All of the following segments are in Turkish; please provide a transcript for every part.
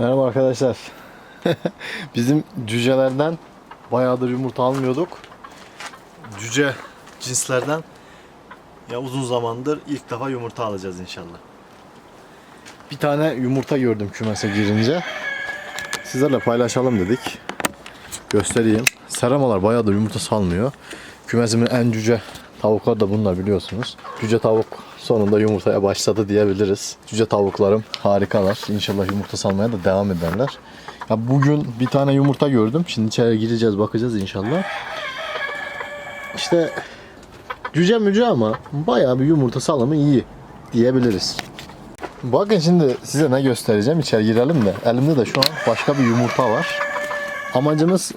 Merhaba arkadaşlar. Bizim cücelerden bayağıdır yumurta almıyorduk. Cüce cinslerden ya uzun zamandır ilk defa yumurta alacağız inşallah. Bir tane yumurta gördüm kümese girince. Sizlerle paylaşalım dedik. Göstereyim. Seramalar bayağıdır yumurta salmıyor. Kümesimin en cüce tavuklar da bunlar biliyorsunuz. Cüce tavuk sonunda yumurtaya başladı diyebiliriz. Cüce tavuklarım harikalar. İnşallah yumurta salmaya da devam ederler. Ya bugün bir tane yumurta gördüm. Şimdi içeri gireceğiz bakacağız inşallah. İşte cüce müce ama bayağı bir yumurta salımı iyi diyebiliriz. Bakın şimdi size ne göstereceğim. İçeri girelim de. Elimde de şu an başka bir yumurta var. Amacımız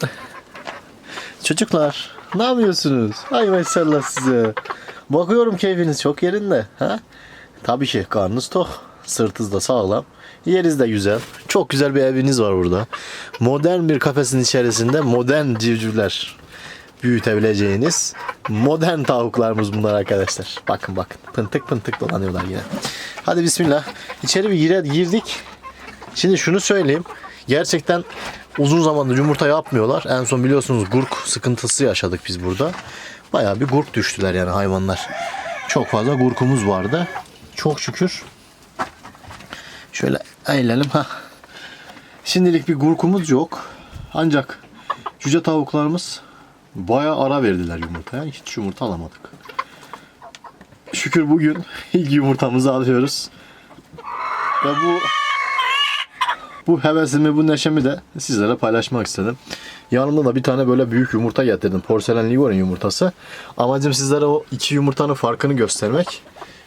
Çocuklar ne yapıyorsunuz? Ay maşallah size. Bakıyorum keyfiniz çok yerinde. Ha? Tabii ki karnınız tok. Sırtınız da sağlam. Yeriz de güzel. Çok güzel bir eviniz var burada. Modern bir kafesin içerisinde modern civcivler büyütebileceğiniz modern tavuklarımız bunlar arkadaşlar. Bakın bakın. Pıntık pıntık dolanıyorlar yine. Hadi bismillah. İçeri bir girdik. Şimdi şunu söyleyeyim. Gerçekten uzun zamandır yumurta yapmıyorlar. En son biliyorsunuz gurk sıkıntısı yaşadık biz burada. Bayağı bir gurk düştüler yani hayvanlar. Çok fazla gurkumuz vardı. Çok şükür. Şöyle eğilelim. ha. Şimdilik bir gurkumuz yok. Ancak cüce tavuklarımız bayağı ara verdiler yumurtaya. Hiç yumurta alamadık. Şükür bugün ilk yumurtamızı alıyoruz. Ve bu bu hevesimi, bu neşemi de sizlere paylaşmak istedim. Yanımda da bir tane böyle büyük yumurta getirdim. Porselen Ligor'un yumurtası. Amacım sizlere o iki yumurtanın farkını göstermek.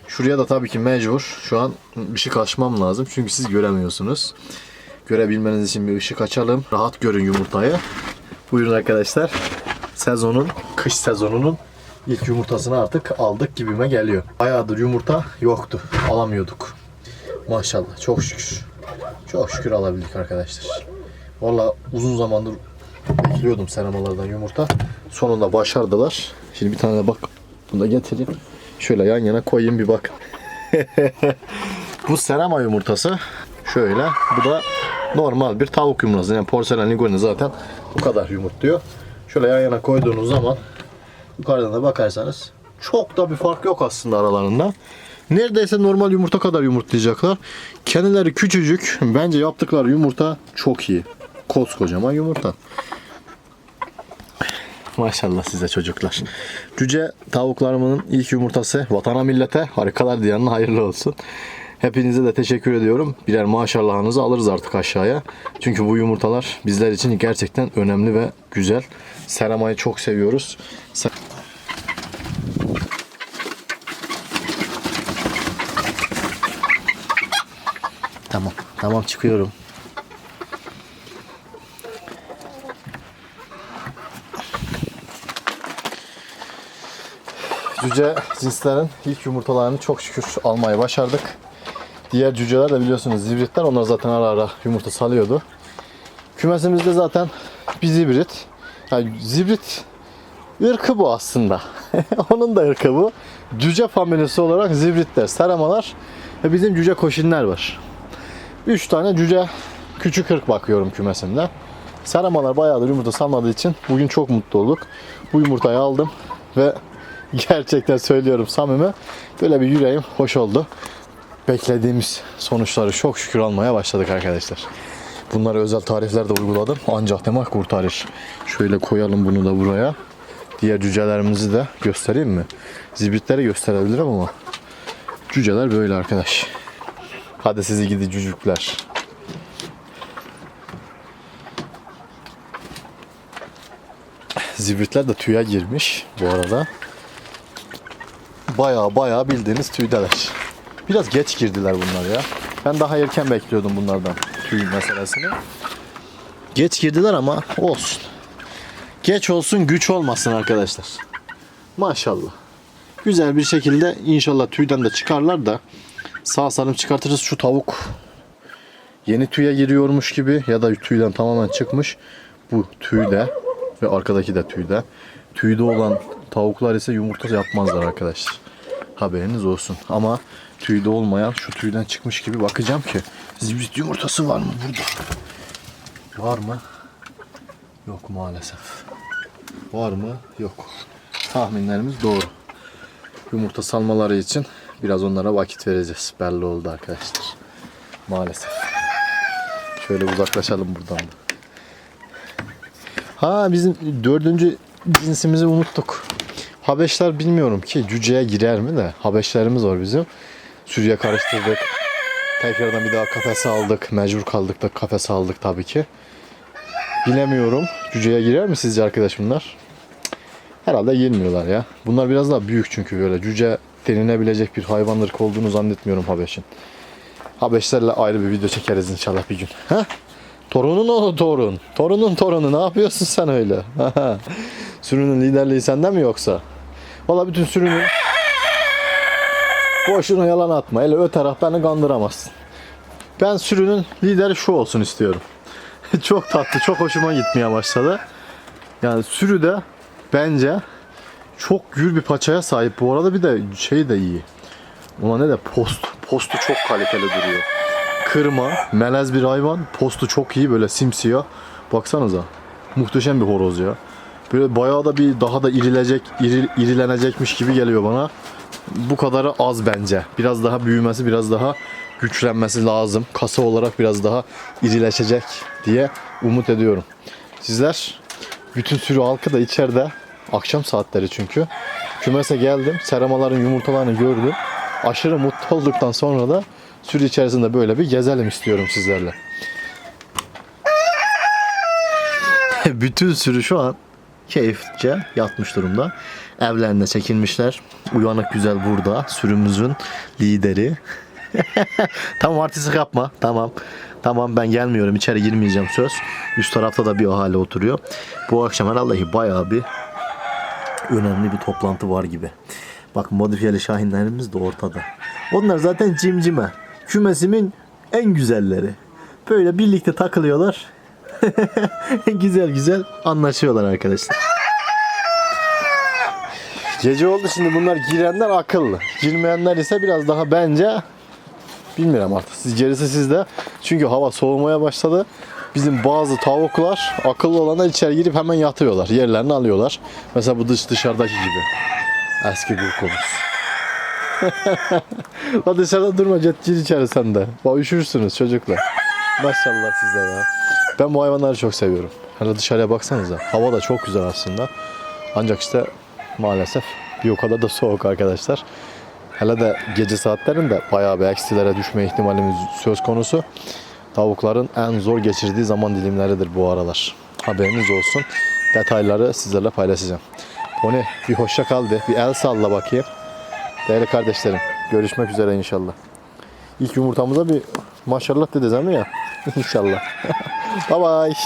Şuraya da tabii ki mecbur. Şu an ışık açmam lazım. Çünkü siz göremiyorsunuz. Görebilmeniz için bir ışık açalım. Rahat görün yumurtayı. Buyurun arkadaşlar. Sezonun, kış sezonunun ilk yumurtasını artık aldık gibime geliyor. Bayağıdır yumurta yoktu. Alamıyorduk. Maşallah çok şükür. Çok şükür alabildik arkadaşlar. Valla uzun zamandır bekliyordum seramalardan yumurta. Sonunda başardılar. Şimdi bir tane bak. Bunu da getireyim. Şöyle yan yana koyayım bir bak. bu serama yumurtası. Şöyle. Bu da normal bir tavuk yumurtası. Yani porselen ligoni zaten bu kadar yumurtluyor. Şöyle yan yana koyduğunuz zaman yukarıdan da bakarsanız çok da bir fark yok aslında aralarında. Neredeyse normal yumurta kadar yumurtlayacaklar. Kendileri küçücük. Bence yaptıkları yumurta çok iyi. Koskocaman yumurta. Maşallah size çocuklar. Cüce tavuklarımın ilk yumurtası vatana millete harikalar diyanına hayırlı olsun. Hepinize de teşekkür ediyorum. Birer maşallahınızı alırız artık aşağıya. Çünkü bu yumurtalar bizler için gerçekten önemli ve güzel. Seramayı çok seviyoruz. Se- Tamam. Tamam çıkıyorum. Cüce cinslerin ilk yumurtalarını çok şükür almayı başardık. Diğer cüceler de biliyorsunuz zibritler. Onlar zaten ara ara yumurta salıyordu. Kümesimizde zaten bir zibrit. Yani zibrit ırkı bu aslında. Onun da ırkı bu. Cüce familyası olarak zibritler, seramalar ve bizim cüce koşinler var. 3 tane cüce küçük ırk bakıyorum kümesimde. Seramalar bayağıdır yumurta salmadığı için bugün çok mutlu olduk. Bu yumurtayı aldım ve gerçekten söylüyorum samimi böyle bir yüreğim hoş oldu. Beklediğimiz sonuçları çok şükür almaya başladık arkadaşlar. Bunlara özel tarifler de uyguladım. Ancak demek kurtarır. Şöyle koyalım bunu da buraya. Diğer cücelerimizi de göstereyim mi? Zibritleri gösterebilirim ama cüceler böyle arkadaş. Hadi sizi gidi cücükler. Zibritler de tüye girmiş bu arada. Baya baya bildiğiniz tüydeler. Biraz geç girdiler bunlar ya. Ben daha erken bekliyordum bunlardan tüy meselesini. Geç girdiler ama olsun. Geç olsun güç olmasın arkadaşlar. Maşallah. Güzel bir şekilde inşallah tüyden de çıkarlar da sağ salim çıkartırız şu tavuk yeni tüye giriyormuş gibi ya da tüyden tamamen çıkmış. Bu tüyde ve arkadaki de tüyde. Tüyde olan tavuklar ise yumurta yapmazlar arkadaşlar. Haberiniz olsun. Ama tüyde olmayan şu tüyden çıkmış gibi bakacağım ki Zibrit yumurtası var mı burada? Var mı? Yok maalesef. Var mı? Yok. Tahminlerimiz doğru. Yumurta salmaları için biraz onlara vakit vereceğiz. Belli oldu arkadaşlar. Maalesef. Şöyle uzaklaşalım buradan da. Ha bizim dördüncü cinsimizi unuttuk. Habeşler bilmiyorum ki cüceye girer mi de. Habeşlerimiz var bizim. Sürüye karıştırdık. Tekrardan bir daha kafese aldık. Mecbur kaldık da kafese aldık tabii ki. Bilemiyorum. Cüceye girer mi sizce arkadaş? Herhalde girmiyorlar ya. Bunlar biraz daha büyük çünkü böyle cüce denilebilecek bir hayvan ırkı olduğunu zannetmiyorum Habeş'in. Habeşlerle ayrı bir video çekeriz inşallah bir gün. Heh? Torunun o torun. Torunun torunu ne yapıyorsun sen öyle? sürünün liderliği sende mi yoksa? Valla bütün sürünün boşuna yalan atma. Hele ö taraf beni kandıramazsın. Ben sürünün lideri şu olsun istiyorum. çok tatlı, çok hoşuma gitmeye başladı. Yani sürü de bence çok gür bir paçaya sahip. Bu arada bir de şey de iyi. Ona ne de post. Postu çok kaliteli duruyor. Kırma, melez bir hayvan. Postu çok iyi böyle simsiyah. Baksanıza. Muhteşem bir horoz ya. Böyle bayağı da bir daha da irilecek, iri, irilenecekmiş gibi geliyor bana. Bu kadarı az bence. Biraz daha büyümesi, biraz daha güçlenmesi lazım. Kasa olarak biraz daha irileşecek diye umut ediyorum. Sizler bütün sürü halkı da içeride. Akşam saatleri çünkü. Kümese geldim. Seramaların yumurtalarını gördüm. Aşırı mutlu olduktan sonra da sürü içerisinde böyle bir gezelim istiyorum sizlerle. Bütün sürü şu an keyifçe yatmış durumda. Evlerine çekilmişler. Uyanık güzel burada. Sürümüzün lideri. tamam artistik yapma. Tamam. Tamam ben gelmiyorum. içeri girmeyeceğim söz. Üst tarafta da bir ahali oturuyor. Bu akşam herhalde bayağı bir önemli bir toplantı var gibi. Bak modifiyeli şahinlerimiz de ortada. Onlar zaten cimcime. Kümesimin en güzelleri. Böyle birlikte takılıyorlar. güzel güzel anlaşıyorlar arkadaşlar. Gece oldu şimdi bunlar girenler akıllı. Girmeyenler ise biraz daha bence bilmiyorum artık. Siz gerisi sizde. Çünkü hava soğumaya başladı. Bizim bazı tavuklar akıllı olanlar içeri girip hemen yatıyorlar. Yerlerini alıyorlar. Mesela bu dış dışarıdaki gibi. Eski gurkumuz. La dışarıda durma gir içeri sen de. Bak üşürsünüz çocuklar. Maşallah size ya. Ben bu hayvanları çok seviyorum. Hele dışarıya baksanıza. Hava da çok güzel aslında. Ancak işte maalesef bir o kadar da soğuk arkadaşlar. Hele de gece saatlerinde bayağı bir eksilere düşme ihtimalimiz söz konusu. Tavukların en zor geçirdiği zaman dilimleridir bu aralar. Haberiniz olsun. Detayları sizlerle paylaşacağım. Pony bir hoşça kal de. Bir el salla bakayım. Değerli kardeşlerim. Görüşmek üzere inşallah. İlk yumurtamıza bir maşallah dediniz değil mi ya? İnşallah. bye bye.